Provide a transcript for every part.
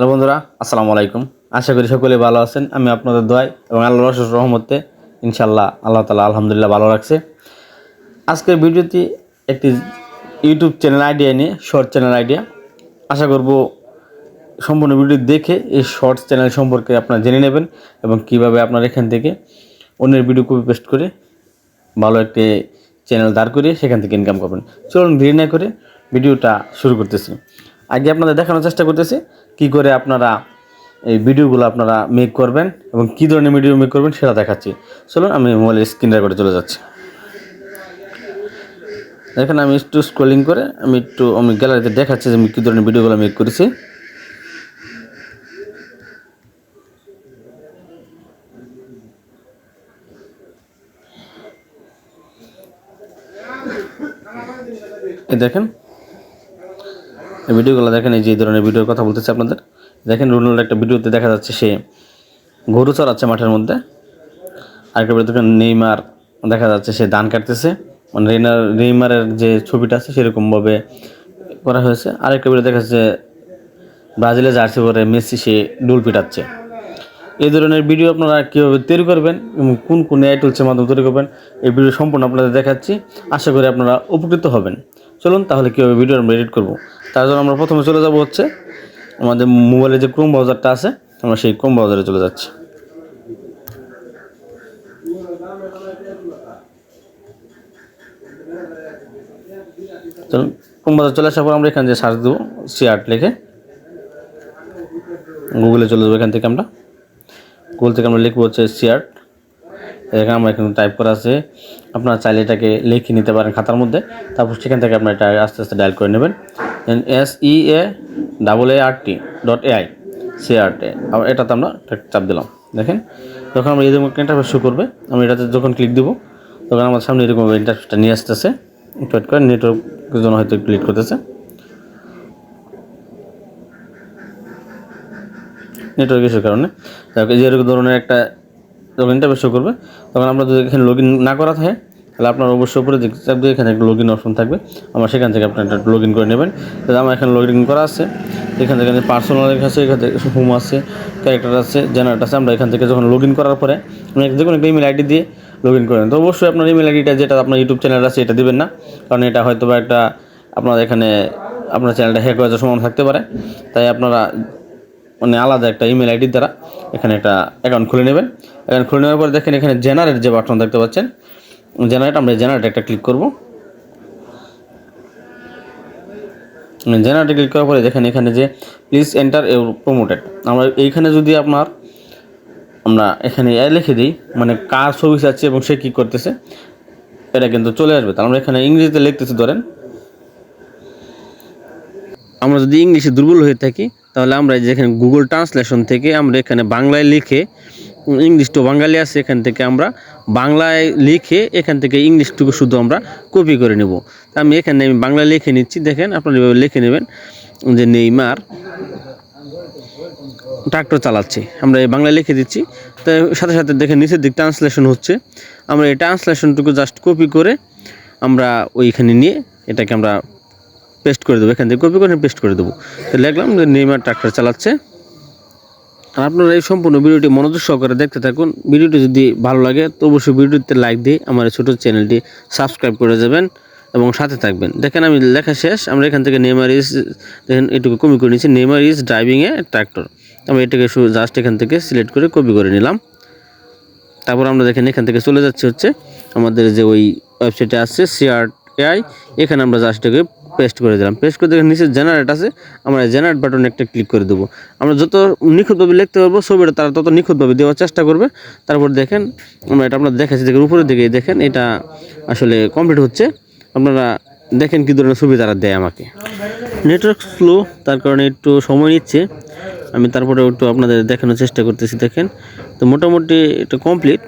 Hello বন্ধুরা, আসসালামু আলাইকুম। আশা করি সকলে ভালো আছেন। আমি আপনাদের দোয়াই এবং আল্লাহ রসুল রহমতে ইনশাল্লাহ আল্লাহ তালা আলহামদুলিল্লাহ ভালো রাখছে। আজকের ভিডিওটি একটি ইউটিউব চ্যানেল আইডিয়া নিয়ে, শর্ট চ্যানেল আইডিয়া। আশা করব সম্পূর্ণ ভিডিও দেখে এই শর্টস চ্যানেল সম্পর্কে আপনারা জেনে নেবেন এবং কীভাবে আপনার এখান থেকে অন্যের ভিডিও কপি পেস্ট করে ভালো একটি চ্যানেল দাঁড় করিয়ে সেখান থেকে ইনকাম করবেন। চলুন দেরি না করে ভিডিওটা শুরু করতেছি। আগে আপনাদের দেখানোর চেষ্টা করতেছি কি করে আপনারা এই ভিডিওগুলো আপনারা মেক করবেন এবং কী ধরনের ভিডিও মেক করবেন সেটা দেখাচ্ছি। চলুন, আমি মোবাইলের স্ক্রিন রেকর্ডে চলে যাচ্ছি। দেখেন আমি একটু স্ক্রলিং করে আমি একটু, আমি গ্যালারিতে দেখাচ্ছি যে আমি কী ধরনের ভিডিওগুলো মেক করেছি। দেখেন ভিডিওগুলো দেখেন, এই যে ধরনের ভিডিওর কথা বলতেছে আপনাদের। দেখেন রোনাল্ডো একটা ভিডিওতে দেখা যাচ্ছে সে গরু চড়াচ্ছে মাঠের মধ্যে। আরেকটা দেখেন, নেইমার দেখা যাচ্ছে সে ধান কাটতেছে। মানে রেনার নেইমারের যে ছবিটা আছে সেরকমভাবে করা হয়েছে। আরেকটা ভিডিও দেখা যাচ্ছে ব্রাজিলে জার্সি পরে মেসি সে ডুল পিটাচ্ছে। এই ধরনের ভিডিও আপনারা কীভাবে তৈরি করবেন এবং কোন কোন এআই টুলসের মাধ্যমে তৈরি করবেন, এই ভিডিও সম্পূর্ণ আপনাদের দেখাচ্ছি। আশা করি আপনারা উপকৃত হবেন। চলুন তাহলে কীভাবে ভিডিও আমরা এডিট করব? তার জন্য আমরা প্রথমে চলে যাব হচ্ছে আমাদের মোবাইলে যে ক্রোম ব্রাউজারটা আছে, আমরা সেই ক্রোম ব্রাউজারে চলে যাচ্ছি। ক্রোম ব্রাউজার চলে আসার পর আমরা এখান যে সার্চ দেবো সি লিখে গুগলে চলে যাব এখান থেকে আমরা। গুগল থেকে আমরা লিখব হচ্ছে সি এখানে আমরা এখানে টাইপ করা আছে, আপনারা চাইলে এটাকে লিখে নিতে পারেন খাতার মধ্যে, তারপর সেখান থেকে আপনার এটা আস্তে আস্তে ডায়াল করে নেবেন। S E A double A R T dot AI C R T T এটাতে আমরা চাপ দিলাম। দেখেন, যখন আমরা এরকম ইন্টারফেস শো করবে, আমি এটাতে যখন ক্লিক দেবো, তখন আমার সামনে এরকম ইন্টারফেসটা নিয়ে আসতেছে। ওয়েট করে নেটওয়ার্কের জন্য হয়তো ক্লিক করতেছে। নেটওয়ার্ক ইস্যুর কারণে। তারপরে যে এরকম ধরনের একটা যখন ইন্টারফেস শো করবে, তখন আমরা যদি এখানে লগ না করা থাকে তাহলে আপনার অবশ্যই উপরে চাপ এখানে একটা লগ ইন অপশন থাকবে। আমার সেখান থেকে আপনার একটা লগ ইন করে নেবেন। তাহলে আমার এখানে লগ ইন করা আছে। এখান থেকে পার্সোনাল আছে, এখান থেকে হোম আছে ক্যারেক্টার আছে জেনারেট আছে, আমরা এখান থেকে যখন লগ ইন করার পরে যে কোনো একটা ইমেল আইডি দিয়ে লগ ইন করেন তো অবশ্যই আপনার ইমেল আইডিটা যেটা আপনার ইউটিউব চ্যানেল আছে, এটা দিবেন না। কারণ এটা হয়তো বা একটা আপনার এখানে আপনার চ্যানেলটা হ্যাক হয়ে যাওয়ার থাকতে পারে। তাই আপনারা মানে আলাদা একটা ইমেল আইডির দ্বারা এখানে একটা অ্যাকাউন্ট খুলে নেবেন। অ্যাকাউন্ট খুলে নেওয়ার পরে দেখেন এখানে জেনারেট যে বাটন দেখতে পাচ্ছেন জেনারেট আমরা জেনারেট একটা ক্লিক করব। জেনারেটে ক্লিক করার পরে দেখেন এখানে যে প্লিজ এন্টার এ প্রমোটেড আমরা এইখানে যদি আপনার, আমরা এখানে লিখে দিই মানে কার ছবি আছে এবং সে কী করতেছে, এটা কিন্তু চলে আসবে। তাহলে আমরা এখানে ইংরেজিতে লিখতেছি, ধরেন। আমরা যদি ইংলিশে দুর্বল হয়ে থাকি, তাহলে আমরা যেখানে গুগল ট্রান্সলেশন থেকে আমরা এখানে বাংলায় লিখে ইংলিশ টু বাঙালি আছে, এখান থেকে আমরা বাংলায় লিখে এখান থেকে ইংলিশটুকু শুধু আমরা কপি করে নেব। তা আমি এখানে আমি বাংলায় লিখে নিচ্ছি, দেখেন আপনারা এভাবে লিখে নেবেন যে নেইমার ট্রাক্টর চালাচ্ছে। আমরা এই বাংলায় লিখে দিচ্ছি। তো সাথে সাথে দেখেন নিচের দিক ট্রান্সলেশন হচ্ছে। আমরা এই ট্রান্সলেশনটুকু জাস্ট কপি করে আমরা ওইখানে নিয়ে এটাকে আমরা পেস্ট করে দেবো। এখান থেকে কপি করে পেস্ট করে দেবো। তো লিখলাম যে নেইমার ট্রাক্টর চালাচ্ছে। আর আপনারা এই সম্পূর্ণ ভিডিওটি মনোযোগ সহকারে দেখতে থাকুন। ভিডিওটি যদি ভালো লাগে, তো অবশ্যই ভিডিওতে লাইক দিয়ে আমার ছোটো চ্যানেলটি সাবস্ক্রাইব করে যাবেন এবং সাথে থাকবেন। দেখেন আমি লেখা শেষ, আমরা এখান থেকে নেমার ইজ দেখেন এটুকু কপি করে নিচ্ছি নেমার ইজ ড্রাইভিংয়ে ট্র্যাক্টর আমরা এটাকে জাস্ট এখান থেকে সিলেক্ট করে কপি করে নিলাম। তারপর আমরা দেখেন এখান থেকে চলে যাচ্ছে হচ্ছে আমাদের যে ওই ওয়েবসাইটে আছে সিআর এআই এখানে আমরা জাস্ট এটাকে পেস্ট করে দিলাম। পেস্ট করে দেখে নিচে জেনারেট আছে, আমরা জেনারেট বাটনে একটা ক্লিক করে দেবো। আমরা যত নিখুঁতভাবে লিখতে পারব, ছবিটা তারা তত নিখুঁতভাবে দেওয়ার চেষ্টা করবে। তারপর দেখেন, আমরা এটা আপনার দেখাচ্ছি। দেখেন, উপরের দিকে দেখেন, এটা আসলে কমপ্লিট হচ্ছে। আপনারা দেখেন কী ধরনের ছবি তারা দেয় আমাকে। নেটওয়ার্ক স্লো তার কারণে একটু সময় নিচ্ছে। আমি তারপরে একটু আপনাদের দেখানোর চেষ্টা করতেছি, দেখেন। তো মোটামুটি এটা কমপ্লিট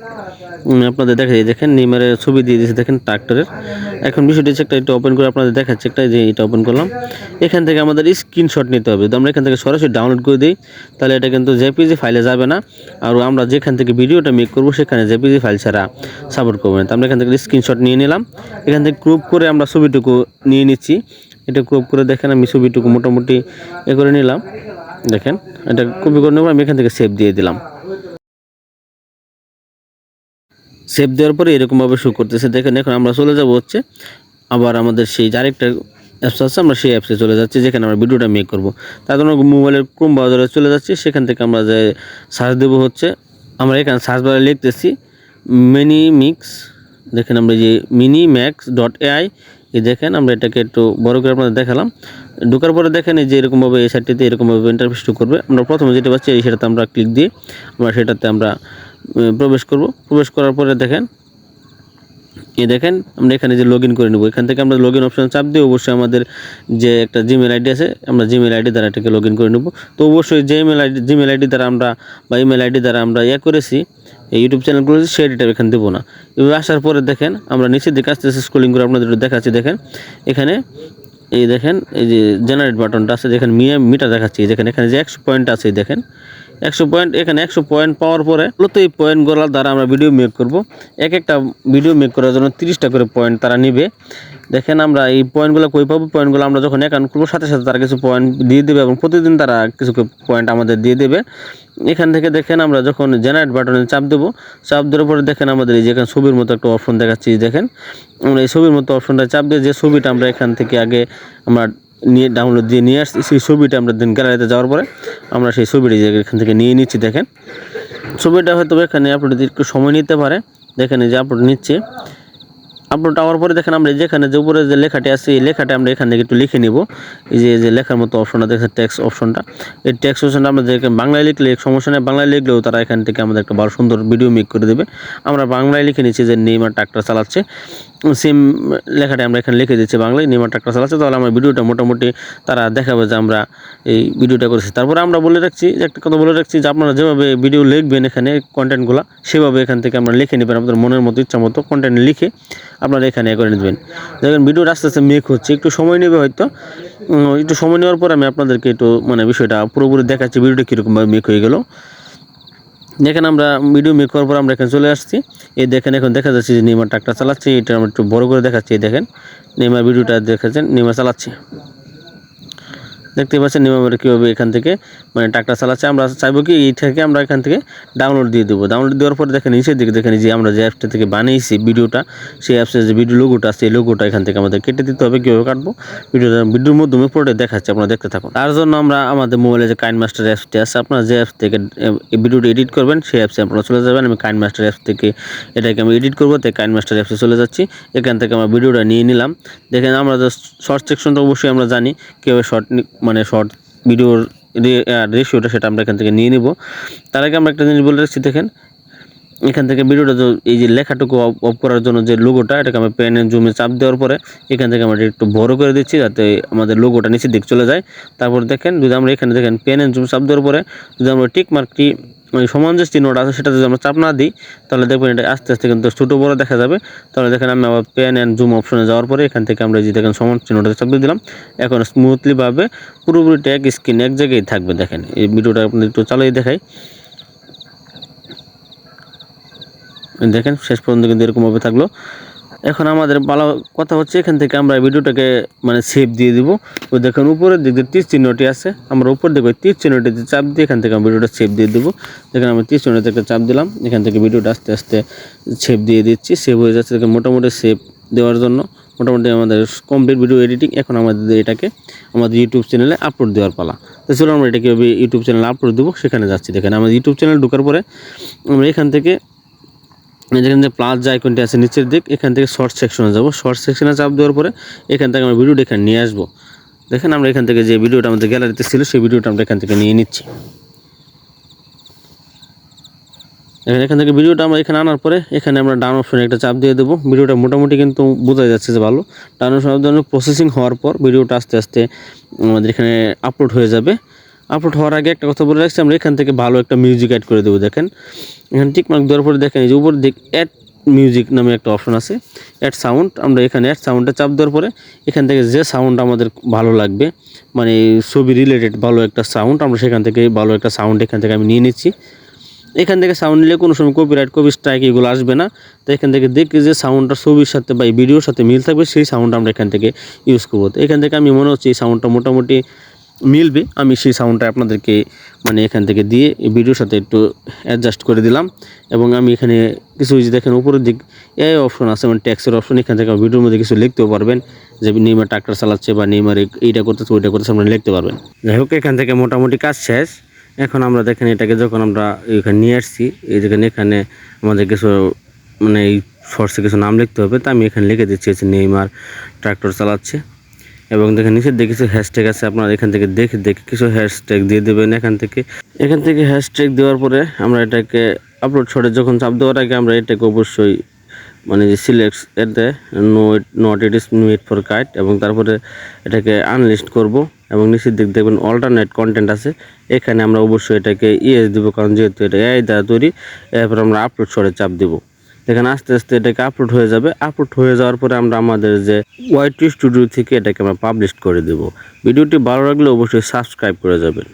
আপনাদের দেখা যায় দেখেন নিমারের ছবি দিয়ে দিয়েছে, দেখেন ট্রাক্টরের এখন বিষয়টি হচ্ছে একটা, এটা ওপেন করে আপনাদের দেখাচ্ছে একটা, যে এটা ওপেন করলাম। এখান থেকে আমাদের স্ক্রিনশট নিতে হবে। যদি আমরা এখান থেকে সরাসরি ডাউনলোড করে দিই। তাহলে এটা কিন্তু জেপিজি ফাইলে যাবে না। আর আমরা যেখান থেকে ভিডিওটা মেক করব, সেখানে জেপিজি ফাইল ছাড়া সাপোর্ট করব না। তো আমরা এখান থেকে স্ক্রিনশট নিয়ে নিলাম। এখান থেকে ক্রুপ করে আমরা ছবিটুকু নিয়ে নিচ্ছি। এটা ক্রুপ করে দেখেন, আমি ছবিটুকু মোটামুটি এ করে নিলাম। দেখেন, এটা কপি করে নেব, আমি এখান থেকে সেভ দিয়ে দিলাম। সেভ দেওয়ার পরে এরকমভাবে শো করতেছে। দেখেন, এখন আমরা চলে যাব হচ্ছে আবার আমাদের সেই আরেকটা অ্যাপস আছে, আমরা সেই অ্যাপসে চলে যাচ্ছি, যেখানে আমরা ভিডিওটা মেক করব। তার জন্য মোবাইলের ক্রোম ব্রাউজারে চলে যাচ্ছি, সেখান থেকে আমরা যে সার্চ দেবো হচ্ছে, আমরা এখানে সার্চ বারে লিখতেছি মিনি মিক্স দেখেন আমরা যে মিনি ম্যাক্স ডট এআই এই দেখেন, আমরা এটাকে একটু বড় করে আপনাদের দেখালাম। ঢোকার পরে দেখেন এই যে এরকমভাবে এই সাইটটিতে এরকমভাবে ইন্টারফেসটা করবে। আমরা প্রথমে যেটা পাচ্ছি, এই সেটাতে আমরা ক্লিক দিয়ে, আমরা সেটাতে আমরা প্রবেশ করব। প্রবেশ করার পরে দেখেন, এই দেখেন, আমরা এখানে যে লগ করে নেব। এখান থেকে আমরা লগ ইন অপশান চাপ দিয়ে অবশ্যই আমাদের যে একটা জিমেল আইডি আছে, আমরা জিমেল আইডি দ্বারা এটাকে লগ করে নেব। তো অবশ্যই যে ইমেল আইডি জিমেল আইডি দ্বারা আমরা, বা ইমেল আইডি দ্বারা আমরা ইয়ে করেছি, এই ইউটিউব চ্যানেল করেছি সেই আইডিটা এখানে দেবো না। এবার আসার পরে দেখেন, আমরা নিচের দিকে আস্তে আস্তে স্ক্রলিং করে আপনাদের দেখাচ্ছি। দেখেন, এখানে, এই দেখেন, এই যে জেনারেট বাটনটা আছে, যেখানে মিয়া মিটার দেখাচ্ছি। দেখেন, এখানে যে একশো পয়েন্ট আছে দেখেন একশো পয়েন্ট এখানে একশো পয়েন্ট পাওয়ার পরে মূলত এই পয়েন্টগুলোর দ্বারা আমরা ভিডিও মেক করব। এক একটা ভিডিও মেক করার জন্য তিরিশটা করে পয়েন্ট তারা নেবে। দেখেন আমরা এই পয়েন্টগুলো কই পাবো? পয়েন্টগুলো আমরা যখন অ্যাকাউন্ট করব সাথে সাথে তারা কিছু পয়েন্ট দিয়ে দেবে এবং প্রতিদিন তারা কিছু পয়েন্ট আমাদের দিয়ে দেবে। এখান থেকে দেখেন আমরা যখন জেনারেট বাটনে চাপ দেবো, চাপ দেওয়ার পরে দেখেন আমাদের এই যে এখানে ছবির মতো একটা অপশন দেখাচ্ছি, দেখেন। আমরা এই ছবির মতো অপশনটা চাপ দিয়ে যে ছবিটা আমরা এখান থেকে আগে আমরা নিয়ে ডাউনলোড দিয়ে নিয়ে আসছি। সেই ছবিটা আমরা দিন গ্যালারিতে যাওয়ার পরে আমরা সেই ছবিটা এখান থেকে নিয়ে নিচ্ছি, দেখেন। ছবিটা হয়তো এখানে আপলোড একটু সময় নিতে পারে। দেখেন যে আপলোড নিচ্ছে। আপলোড হওয়ার পরে দেখেন আমরা যেখানে যে উপরে যে লেখাটি আছে, এই লেখাটা আমরা এখান থেকে একটু লিখে নিব। এই যে যে লেখার মতো অপশনটা দেখেন ট্যাক্স অপশনটা এই ট্যাক্স অপশনটা আমরা বাংলায় লিখলে, সমস্যা নেই, বাংলায় লিখলেও তারা এখান থেকে আমাদের একটা ভালো সুন্দর ভিডিও মেক করে দেবে। আমরা বাংলায় লিখে নিচ্ছি যে নেইমার ট্রাক্টর চালাচ্ছে। সেম লেখাটা আমরা এখানে লিখে দিচ্ছি বাংলায় নেইমার ট্রাক্টর চালাচ্ছে তাহলে আমার ভিডিওটা মোটামুটি তারা দেখাবে যে আমরা এই ভিডিওটা করেছি। তারপরে আমরা বলে রাখছি, যে একটা কথা বলে রাখছি, যে আপনারা যেভাবে ভিডিও লিখবেন এখানে কন্টেন্টগুলো সেভাবে এখান থেকে আমরা লিখে নেবেন। আপনাদের মনের মতো, ইচ্ছা মতো কন্টেন্ট লিখে আপনারা এখানে করে নেবেন। দেখেন ভিডিওটা আস্তে আস্তে মেক হচ্ছে। একটু সময় নেবে হয়তো। একটু সময় নেওয়ার পর আমি আপনাদেরকে একটু মানে বিষয়টা পুরোপুরি দেখাচ্ছি, ভিডিওটা কীরকমভাবে মেক হয়ে গেল। দেখেন আমরা ভিডিও মেক করার পর আমরা এখানে চলে আসছি। এই দেখেন, এখন দেখা যাচ্ছে যে নেইমার ট্রাকটা চালাচ্ছে, এটা আমরা একটু বড় করে দেখাচ্ছি, এই দেখেন। নেইমার ভিডিওটা দেখাচ্ছেন নেইমার চালাচ্ছে। দেখতে পাচ্ছেন নিয়মের কীভাবে এখান থেকে মানে ট্রাকটা চালাচ্ছে। আমরা চাইব কি এই থেকে আমরা এখান থেকে ডাউনলোড দিয়ে দেবো। ডাউনলোড দেওয়ার পরে দেখেন নিচের দিকে দেখেন যে আমরা যে অ্যাপসটা থেকে বানিয়েছি ভিডিওটা, সেই অ্যাপসের যে ভিডিও লোগোটা আছে, এই লোগোটা এখান থেকে আমাদের কেটে দিতে হবে। কীভাবে কাটবো? ভিডিওটা ভিডিওর মাধ্যমে পুরোটা দেখাচ্ছে, আপনারা দেখতে থাকুন। তার জন্য আমরা আমাদের মোবাইলে যে কাইন মাস্টার অ্যাপসটি আছে, আপনারা যে অ্যাপস থেকে ভিডিওটা এডিট করবেন, সেই অ্যাপসে আপনারা চলে যাবেন। আমি কাইন মাস্টার অ্যাপস থেকে এটাকে আমি এডিট করব, তাই কাইন মাস্টার অ্যাপসে চলে যাচ্ছি। এখান থেকে আমরা ভিডিওটা নিয়ে নিলাম। দেখেন আমরা শর্ট সেকশনটা অবশ্যই আমরা জানি, কীভাবে শর্ট মানে শর্ট ভিডিওর রেশিওটা সেটা আমরা এখান থেকে নিয়ে নিব। তার আগে আমরা একটা জিনিস বলে রাখছি, দেখেন। এখান থেকে ভিডিওটা তো এই যে লেখাটুকু অফ করার জন্য যে লোগোটা এটাকে আমরা পেন জুমে চাপ দেওয়ার পরে এখান থেকে আমরা একটু বড় করে দিচ্ছি, যাতে আমাদের লোগোটা নিচের দিক চলে যায়। তারপর দেখেন, যদি আমরা এখানে দেখেন পেন এন্ড জুম চাপ দেওয়ার পরে যদি আমরা টিক মার্কটি ওই সমান যে চিহ্নটা আছে সেটা যদি আমরা চাপ না দিই, তাহলে দেখবেন এটা আস্তে আস্তে কিন্তু ছোটো বড় দেখা যাবে। তাহলে দেখেন আমি আবার পেন অ্যান্ড জুম অপশনে যাওয়ার পরে এখান থেকে আমরা যে দেখেন সমান চিহ্নটা চাপ দিয়ে দিলাম। এখন স্মুথলিভাবে পুরোপুরি ট্যাগ স্ক্রিন এক জায়গায় থাকবে দেখেন। এই ভিডিওটা আপনাদের একটু চালিয়ে দেখাই। দেখেন, শেষ পর্যন্ত কিন্তু এরকমভাবে থাকল। এখন আমাদের ভালো কথা হচ্ছে, এখান থেকে আমরা ভিডিওটাকে মানে সেভ দিয়ে দিব। ওই দেখেন উপরের দিক দিয়ে চিহ্নটি আছে, আমরা উপর দিকে তীর চিহ্নটিতে চাপ দিয়ে এখান থেকে আমি ভিডিওটা সেভ দিয়ে দেবো। দেখেন আমি তীর চিহ্নটি থেকে চাপ দিলাম, এখান থেকে ভিডিওটা আস্তে আস্তে সেভ দিয়ে দিচ্ছি। সেভ হয়ে যাচ্ছে দেখেন মোটামুটি সেভ দেওয়ার জন্য। মোটামুটি আমাদের কমপ্লিট ভিডিও এডিটিং এখন আমাদের এটাকে আমাদের ইউটিউব চ্যানেলে আপলোড দেওয়ার পালা। তো চলো আমরা এটাকে ইউটিউব চ্যানেলে আপলোড দেবো, সেখানে যাচ্ছি। দেখেন আমাদের ইউটিউব চ্যানেল ঢোকার পরে আমরা এখান থেকে যেখানে যে প্লাস যে আইকনটি আছে নিচের দিক, এখান থেকে শর্ট সেকশনে যাব। শর্ট সেকশনে চাপ দেওয়ার পরে এখান থেকে আমরা ভিডিওটা এখানে নিয়ে আসব। দেখেন আমরা এখান থেকে যে ভিডিওটা আমাদের গ্যালারিতে ছিল, সেই ভিডিওটা আমরা এখান থেকে নিয়ে নিচ্ছি। এখানে এখান থেকে ভিডিওটা আমরা এখানে আনার পরে এখানে আমরা ডাউন অপশনে একটা চাপ দিয়ে দেবো। ভিডিওটা মোটামুটি কিন্তু বোঝা যাচ্ছে যে ভালো। ডাউন অপশন প্রসেসিং হওয়ার পর ভিডিওটা আস্তে আস্তে আমাদের এখানে আপলোড হয়ে যাবে। আপলোড হওয়ার আগে একটা কথা বলে রাখছি, আমরা এখান থেকে ভালো একটা মিউজিক অ্যাড করে দেবো, দেখেন। এখানে ঠিক মার্ক দেওয়ার পরে দেখেন, এই যে উপর দিক অ্যাড মিউজিক নামে একটা অপশন আছে অ্যাড সাউন্ড আমরা এখানে অ্যাড সাউন্ডটা চাপ দেওয়ার পরে এখান থেকে যে সাউন্ড আমাদের ভালো লাগবে মানে ছবি রিলেটেড ভালো একটা সাউন্ড আমরা সেখান থেকে ভালো একটা সাউন্ড এখান থেকে আমি নিয়ে নিচ্ছি। এখান থেকে সাউন্ড নিলে কোনো সময় কপিরাইট কপি স্ট্রাইক এগুলো আসবে না, তো এখান থেকে দেখি যে সাউন্ডটা ছবির সাথে বা ভিডিওর সাথে মিল থাকবে, সেই সাউন্ড আমরা এখান থেকে ইউজ করব। তো এখান থেকে আমি মনে হচ্ছে এই সাউন্ডটা মোটামুটি মিলবে। আমি সেই সাউন্ডটা আপনাদেরকে মানে এখান থেকে দিয়ে ভিডিওর সাথে একটু অ্যাডজাস্ট করে দিলাম। এবং আমি এখানে কিছু যে দেখেন উপরের দিক এই অপশন আছে মানে ট্যাক্সের অপশন এখান থেকে ভিডিওর মধ্যে কিছু লিখতেও পারবেন। যে নেইমার ট্রাক্টর চালাচ্ছে বা নেইমার এইটা করতেছে, ওইটা করতেছে, আপনারা লিখতে পারবেন। যাই হোক, এখান থেকে মোটামুটি কাজ শেষ। এখন আমরা দেখেন এটাকে যখন আমরা এখানে নিয়ে আসছি, এই যেখানে এখানে আমাদের কিছু মানে এই শর্টসে কিছু নাম লিখতে হবে। তা আমি এখানে লিখে দিচ্ছি নেইমার ট্রাক্টর চালাচ্ছে। এবং দেখেন নিচের দিকে কিছু হ্যাশট্যাগ আছে, আপনারা এখান থেকে দেখে দেখে কিছু হ্যাশট্যাগ দিয়ে দেবেন এখান থেকে। এখান থেকে হ্যাশট্যাগ দেওয়ার পরে আমরা এটাকে আপলোড শটে যখন চাপ দেওয়ার আগে আমরা এটাকে অবশ্যই মানে যে সিলেক্ট এতে no not it is made for kite এবং তারপরে এটাকে আনলিস্ট করব এবং নিচের দিক দেখবেন অল্টারনেট কন্টেন্ট আছে। এখানে আমরা অবশ্যই এটাকে ইয়েস দিব, কারণ যেহেতু এটা এআই দ্বারা তৈরি, এরপর আমরা আপলোড শটে চাপ দিব। এখানে আস্তে আস্তে এটাকে আপলোড হয়ে যাবে। আপলোড হয়ে যাওয়ার পরে আমরা আমাদের যে ওয়াইটি স্টুডিও থেকে এটাকে আমরা পাবলিশ করে দেব। ভিডিওটি ভালো লাগলে অবশ্যই সাবস্ক্রাইব করে যাবেন।